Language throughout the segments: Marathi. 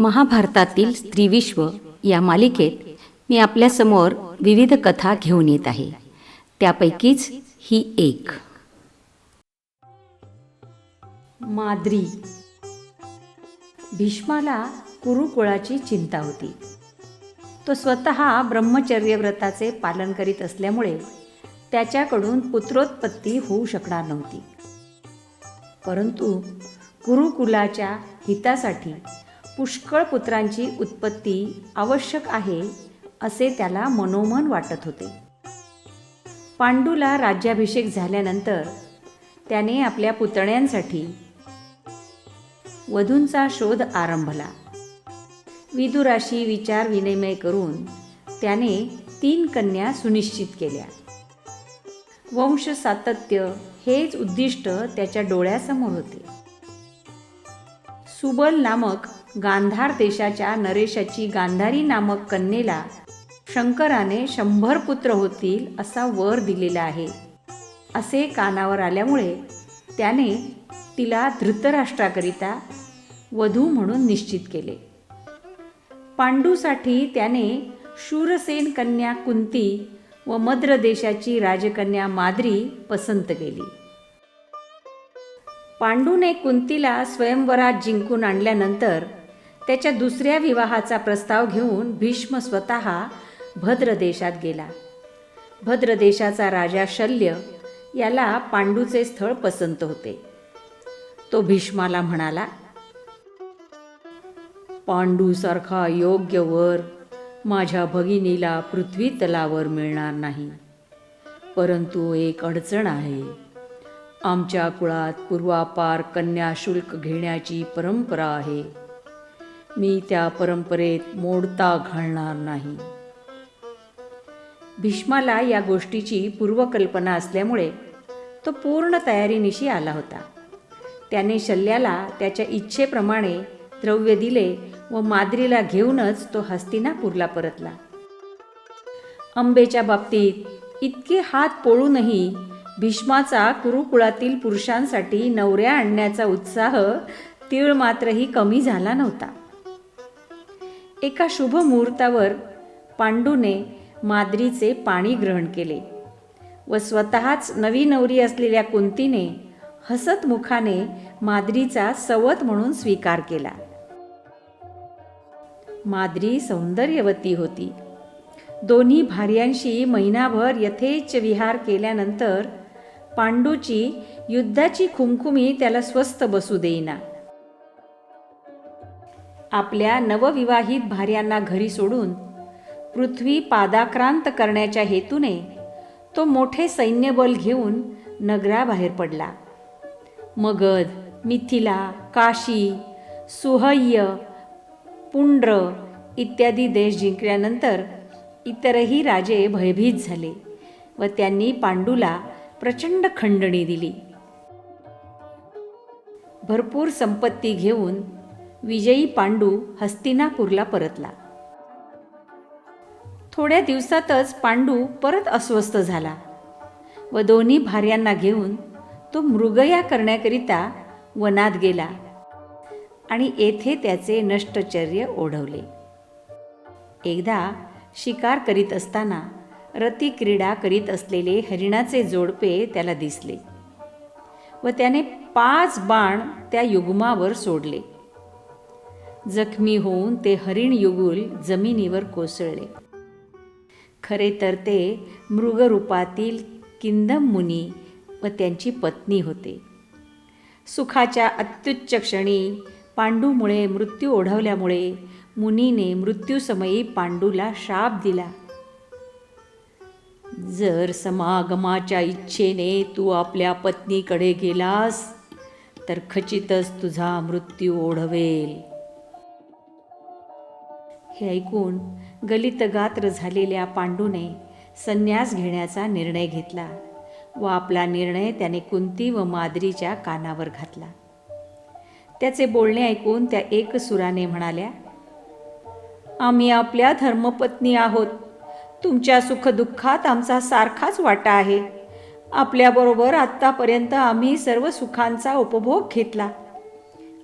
महाभारतातील स्त्रीविश्व या मालिकेत मी आपल्यासमोर विविध कथा घेऊन येत आहे. त्यापैकीच ही एक. माद्री. भीष्माला कुरुकुळाची चिंता होती. तो स्वतः ब्रह्मचर्य व्रताचे पालन करीत असल्यामुळे त्याच्याकडून पुत्रोत्पत्ती होऊ शकणार नव्हती. परंतु कुरुकुलाच्या हितासाठी पुष्कळ पुत्रांची उत्पत्ती आवश्यक आहे असे त्याला मनोमन वाटत होते. पांडूला राज्याभिषेक झाल्यानंतर त्याने आपल्या पुतण्यांसाठी वधूंचा शोध आरंभला. विदुराशी विचार विनिमय करून त्याने तीन कन्या सुनिश्चित केल्या. वंश सातत्य हेच उद्दिष्ट त्याच्या डोळ्यासमोर होते. सुबल नामक गांधार देशाच्या नरेशाची गांधारी नामक कन्येला शंकराने शंभर पुत्र होतील असा वर दिलेला आहे. असे कानावर आल्यामुळे त्याने तिला धृतराष्ट्राकरिता वधू म्हणून निश्चित केले. पांडूसाठी त्याने शूरसेन कन्या कुंती व मद्र देशाची राजकन्या माद्री पसंत केली. पांडूने कुंतीला स्वयंवरात जिंकून आणल्यानंतर त्याच्या दुसऱ्या विवाहाचा प्रस्ताव घेऊन भीष्म स्वतः भद्र देशात गेला. भद्र देशाचा राजा शल्य याला पांडूचे स्थळ पसंत होते. तो भीष्माला म्हणाला पांडूसारखा योग्य वर माझ्या भगिनीला पृथ्वी तलावर मिळणार नाही. परंतु एक अडचण आहे. आमच्या कुळात पूर्वापार कन्या शुल्क घेण्याची परंपरा आहे. मी त्या परंपरेत मोडता घालणार नाही. भीष्माला या गोष्टीची पूर्वकल्पना असल्यामुळे तो पूर्ण तयारीनिशी आला होता. त्याने शल्याला त्याच्या इच्छेप्रमाणे द्रव्य दिले व माद्रीला घेऊनच तो हस्तिनापूरला परतला. अंबेच्या बाबतीत इतके हात पोळूनही भीष्माचा कुरुकुळातील पुरुषांसाठी नवऱ्या आणण्याचा उत्साह तीळ मात्रही कमी झाला नव्हता. एका शुभ मुहूर्तावर पांडूने माद्रीचे पाणी ग्रहण केले व स्वतःच नवी नवरी असलेल्या कुंतीने हसत मुखाने माद्रीचा सवत म्हणून स्वीकार केला. माद्री सौंदर्यवती होती. दोन्ही भार्यांशी महिनाभर यथेच्छ विहार केल्यानंतर पांडूची युद्धाची खुमखुमी त्याला स्वस्थ बसू देईना. आपल्या नवविवाहित भार्यांना घरी सोडून पृथ्वी पादाक्रांत करण्याच्या हेतूने तो मोठे सैन्यबल घेऊन नगराबाहेर पडला. मगध मिथिला काशी सुहय्य पुंड्र इत्यादी देश जिंकल्यानंतर इतरही राजे भयभीत झाले व त्यांनी पांडूला प्रचंड खंडणी दिली. भरपूर संपत्ती घेऊन विजयी पांडू हस्तिनापूरला परतला. थोड्या दिवसातच पांडू परत अस्वस्थ झाला व दोन्ही भार्यांना घेऊन तो मृगया करण्याकरिता वनात गेला आणि येथे त्याचे नष्टचर्य ओढवले. एकदा शिकार करीत असताना रतिक्रीडा करीत असलेले हरिणाचे जोडपे त्याला दिसले व त्याने पाच बाण त्या युगमावर सोडले. जखमी होऊन ते हरिण युगुल जमिनीवर कोसळले. खरे तर ते मृगरूपातील किंदम मुनी व त्यांची पत्नी होते. सुखाच्या अत्युच्च क्षणी पांडूमुळे मृत्यू ओढवल्यामुळे मुनीने मृत्यूसमयी पांडूला शाप दिला. जर समागमाच्या इच्छेने तू आपल्या पत्नीकडे गेलास तर खचितच तुझा मृत्यू ओढवेल. हे ऐकून गलितगात्र झालेल्या पांडूने संन्यास घेण्याचा निर्णय घेतला व आपला निर्णय त्याने कुंती व माद्रीच्या कानावर घातला. त्याचे बोलणे ऐकून त्या एक सुराने म्हणाल्या आम्ही आपल्या धर्मपत्नी आहोत. तुमच्या सुखदुःखात आमचा सारखाच वाटा आहे. आपल्याबरोबर आत्तापर्यंत आम्ही सर्व सुखांचा उपभोग घेतला.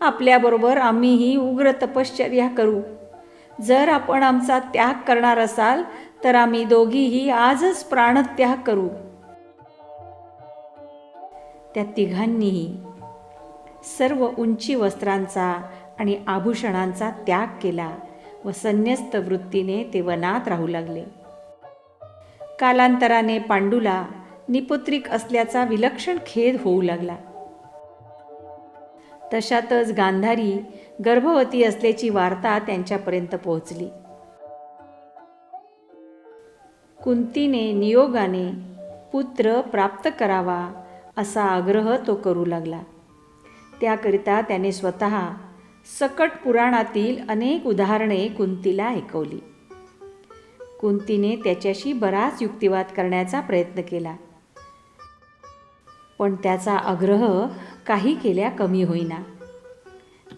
आपल्याबरोबर आम्हीही उग्र तपश्चर्या करू. जर आपण आमचा त्याग करणार असाल तर आम्ही दोघीही आजच प्राणत्याग करू. त्या तिघांनीही सर्व उंची वस्त्रांचा आणि आभूषणांचा त्याग केला व संन्यस्त वृत्तीने ते वनात राहू लागले. कालांतराने पांडूला निपुत्रिक असल्याचा विलक्षण खेद होऊ लागला. तशातच गांधारी गर्भवती असल्याची वार्ता त्यांच्यापर्यंत पोहोचली. कुंतीने नियोगाने पुत्र प्राप्त करावा असा आग्रह तो करू लागला. त्याकरिता त्याने स्वतः सकट पुराणातील अनेक उदाहरणे कुंतीला ऐकवली. कुंतीने त्याच्याशी बराच युक्तिवाद करण्याचा प्रयत्न केला. पण त्याचा आग्रह काही केल्या कमी होईना.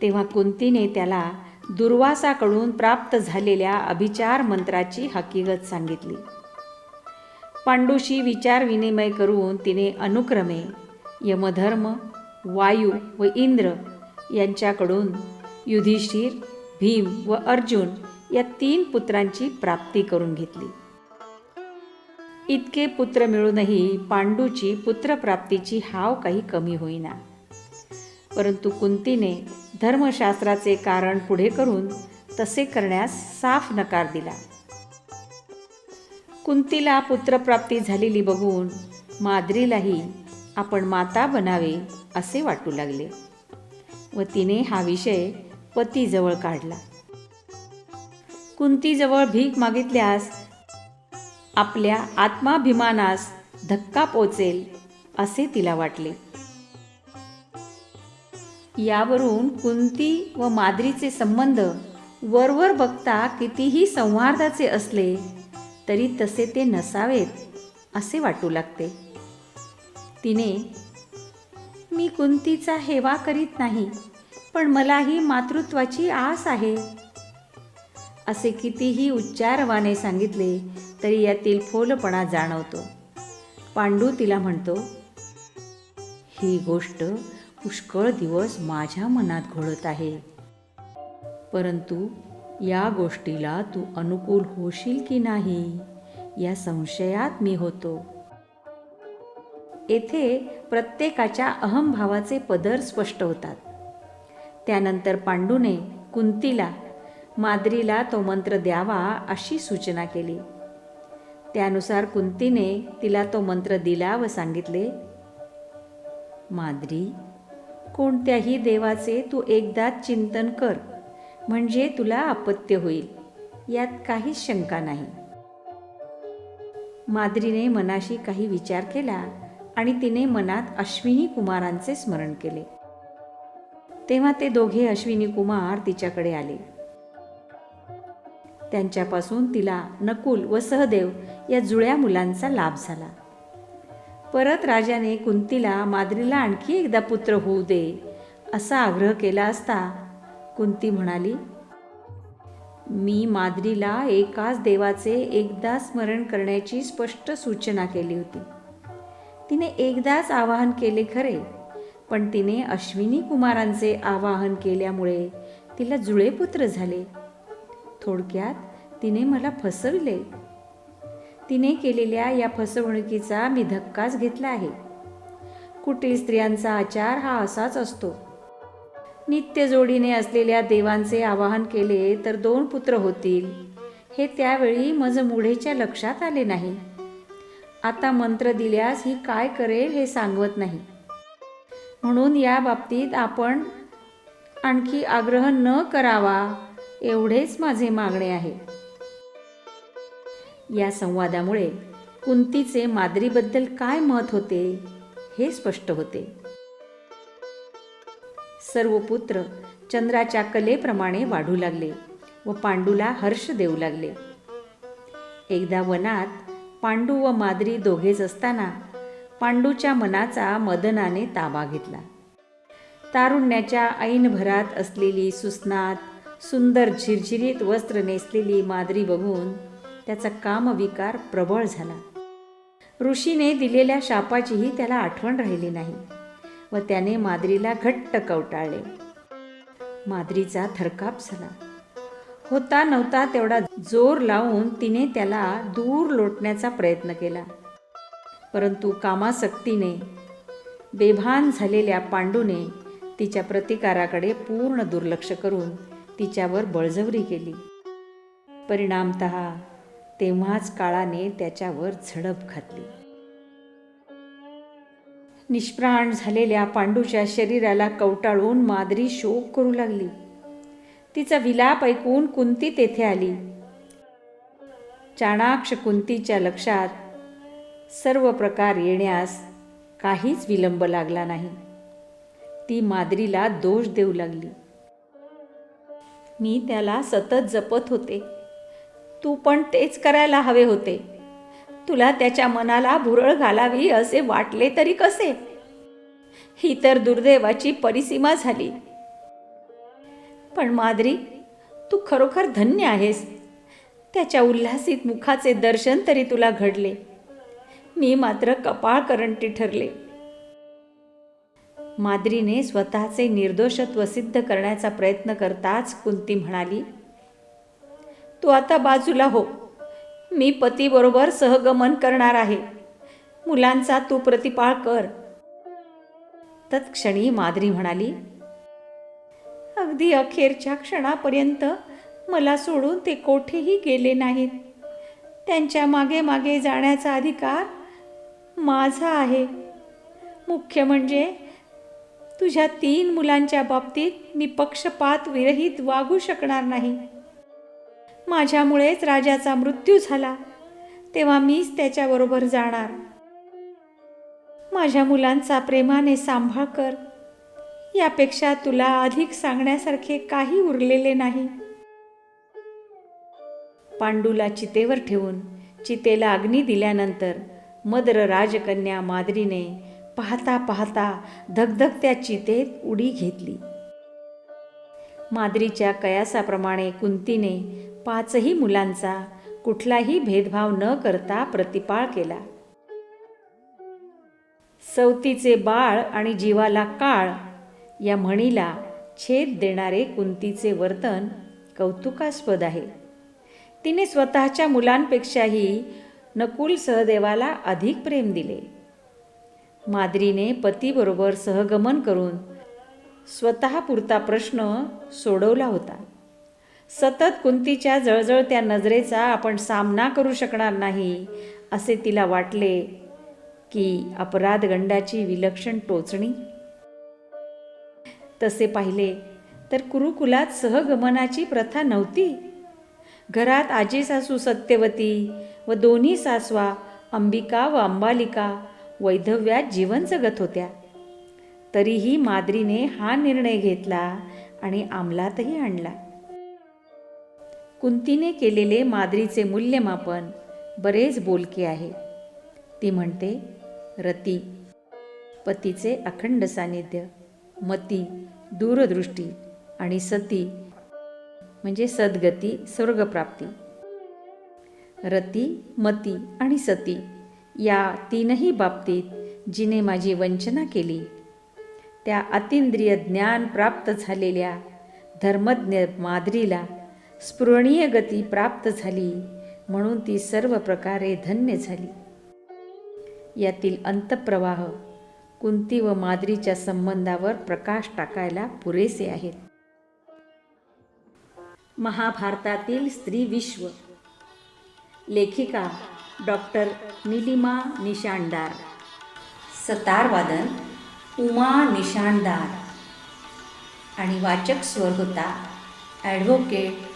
तेव्हा कुंतीने त्याला दुर्वासाकडून प्राप्त झालेल्या अभिचार मंत्राची हकीकत सांगितली. पांडूशी विचार विनिमय करून तिने अनुक्रमे यमधर्म वायू व इंद्र यांच्याकडून युधिष्ठिर भीम व अर्जुन या तीन पुत्रांची प्राप्ती करून घेतली. इतके पुत्र मिळूनही पांडूची पुत्रप्राप्तीची हाव काही कमी होईना. परंतु कुंतीने धर्मशास्त्राचे कारण पुढे करून तसे करण्यास साफ नकार दिला. कुंतीला पुत्रप्राप्ती झालेली बघून माद्रीलाही आपण माता बनावे असे वाटू लागले व तिने हा विषय पतीजवळ काढला. कुंतीजवळ भीक मागितल्यास आपल्या आत्माभिमानास धक्का पोचेल असे तिला वाटले. यावरून कुंती व माद्रीचे संबंध वरवर बघता कितीही संवादाचे असले तरी तसे ते नसावेत असे वाटू लागते. तिने मी कुंतीचा हेवा करीत नाही पण मलाही मातृत्वाची आस आहे. असे कितीही उच्चारवाने सांगितले तरी यातील फोलपणा जाणवतो. पांडू तिला म्हणतो ही गोष्ट पुष्कळ दिवस माझ्या मनात घोळत आहे. परंतु या गोष्टीला तू अनुकूल होशील की नाही या संशयात मी होतो. येथे प्रत्येकाच्या अहमभावाचे पदर स्पष्ट होतात. त्यानंतर पांडूने कुंतीला माद्रीला तो मंत्र द्यावा अशी सूचना केली. त्यानुसार कुंतीने तिला तो मंत्र दिला व सांगितले माद्री कोणत्याही देवाचे तू एकदा चिंतन कर म्हणजे तुला अपत्य होईल. यात काहीच शंका नाही. माद्रीने मनाशी काही विचार केला आणि तिने मनात अश्विनी कुमारांचे स्मरण केले. तेव्हा ते दोघे अश्विनी कुमार तिच्याकडे आले. त्यांच्यापासून तिला नकुल व सहदेव या जुळ्या मुलांचा लाभ झाला. परत राजाने कुंतीला माद्रीला आणखी एकदा पुत्र होऊ दे असा आग्रह केला असता कुंती म्हणाली मी माद्रीला एकाच देवाचे एकदा स्मरण करण्याची स्पष्ट सूचना केली होती. तिने एकदाच आवाहन केले खरे पण तिने अश्विनी कुमारांचे आवाहन केल्यामुळे तिला जुळे पुत्र झाले. थोडक्यात तिने मला फसविले. तिने केलेल्या या फसवणुकीचा मी धक्काच घेतला आहे. कुटील स्त्रियांचा आचार हा असाच असतो. नित्य जोडीने असलेल्या देवांचे आवाहन केले तर दोन पुत्र होतील. हे त्यावेळी मज मुढेच्या लक्षात आले नाही. आता मंत्र दिल्यास ही काय करेल हे सांगवत नाही. म्हणून या बाबतीत आपण आणखी आग्रह न करावा एवढेच माझे मागणे आहे. या संवादामुळे कुंतीचे माद्रीबद्दल काय मत होते हे स्पष्ट होते. सर्व पुत्र चंद्राच्या कलेप्रमाणे वाढू लागले व पांडूला हर्ष देऊ लागले. एकदा वनात पांडू व माद्री दोघेच असताना पांडूच्या मनाचा मदनाने ताबा घेतला. तारुण्याच्या ऐनभरात असलेली सुस्नात सुंदर झिरझिरीत वस्त्र नेसलेली माद्री बघून त्याचा कामविकार प्रबळ झाला. ऋषीने दिलेल्या शापाचीही त्याला आठवण राहिली नाही व त्याने माद्रीला घट्ट कवटाळले. माद्रीचा थरकाप झाला. होता नव्हता तेवढा जोर लावून तिने त्याला दूर लोटण्याचा प्रयत्न केला. परंतु कामासक्तीने बेभान झालेल्या पांडूने तिच्या प्रतिकाराकडे पूर्ण दुर्लक्ष करून तिच्यावर बळजवरी केली. परिणामत तेव्हाच काळाने त्याच्यावर झडप घातली. निष्प्राण झालेल्या पांडूच्या शरीराला कवटाळून माद्री शोक करू लागली. तिचा विलाप ऐकून कुंती तेथे आली. चाणाक्ष कुंतीच्या लक्षात सर्व प्रकार येण्यास काहीच विलंब लागला नाही. ती माद्रीला दोष देऊ लागली. मी त्याला सतत जपत होते. तू पण तेच करायला हवे होते. तुला त्याच्या मनाला भुरळ घालावी असे वाटले तरी कसे? ही तर दुर्दैवाची परिसीमा झाली. पण माद्री तू खरोखर धन्य आहेस. त्याच्या उल्हासित मुखाचे दर्शन तरी तुला घडले. मी मात्र कपाळ करंटी ठरले. माद्रीने स्वतःचे निर्दोषत्व सिद्ध करण्याचा प्रयत्न करताच कुंती म्हणाली तू आता बाजूला हो. मी पतीबरोबर सहगमन करणार आहे. मुलांचा तू प्रतिपाळ कर. तत्क्षणी माद्री म्हणाली अगदी अखेरच्या क्षणापर्यंत मला सोडून ते कोठेही गेले नाहीत. त्यांच्या मागे मागे जाण्याचा अधिकार माझा आहे. मुख्य म्हणजे तुझ्या तीन मुलांच्या बाबतीत मी पक्षपात विरहित वागू शकणार नाही. माझ्यामुळेच राजाचा मृत्यू झाला. तेव्हा मीच त्याच्याबरोबर जाणार. माझ्या मुलांचा प्रेमाने सांभाळ कर. यापेक्षा तुला अधिक सांगण्यासारखे काही उरलेले नाही. पांडूला चितेवर ठेवून चितेला अग्नी दिल्यानंतर मद्र राजकन्या माद्रीने पाहता पाहता धगधगत्या चितेत उडी घेतली. माद्रीच्या कयासाप्रमाणे कुंतीने पाचही मुलांचा कुठलाही भेदभाव न करता प्रतिपाळ केला. सवतीचे बाळ आणि जीवाला काळ या म्हणीला छेद देणारे कुंतीचे वर्तन कौतुकास्पद आहे. तिने स्वतःच्या मुलांपेक्षाही नकुल सहदेवाला अधिक प्रेम दिले. माद्रीने पतीबरोबर सहगमन करून स्वतःपुरता प्रश्न सोडवला होता. सतत कुंतीच्या जळजळत्या नजरेचा आपण सामना करू शकणार नाही असे तिला वाटले की अपराधगंडाची विलक्षण टोचणी. तसे पाहिले तर कुरुकुलात सहगमनाची प्रथा नव्हती. घरात आजी सासू सत्यवती व दोन्ही सासवा अंबिका व अंबालिका वैधव्यात जीवन जगत होत्या. तरीही माद्रीने हा निर्णय घेतला आणि अंमलातही आणला. कुंतीने केलेले माद्रीचे मूल्यमापन बरेच बोलके आहे. ती म्हणते रती पतीचे अखंड सानिध्य मती दूरदृष्टी आणि सती म्हणजे सद्गती स्वर्गप्राप्ती. रती मती आणि सती या तीनही बाबतीत जिने माझी वंचना केली. त्या अतिंद्रिय ज्ञान प्राप्त झालेल्या धर्मज्ञ माद्रीला स्पृहणीय गती प्राप्त झाली म्हणून ती सर्व प्रकारे धन्य झाली. यातील अंतप्रवाह कुंती व माद्रीच्या संबंधावर प्रकाश टाकायला पुरेसे आहेत. महाभारतातील स्त्री विश्व. लेखिका डॉक्टर निलिमा निशाणदार. सतारवादन उमा निशाणदार. आणि वाचक स्वर होता ॲडव्होकेट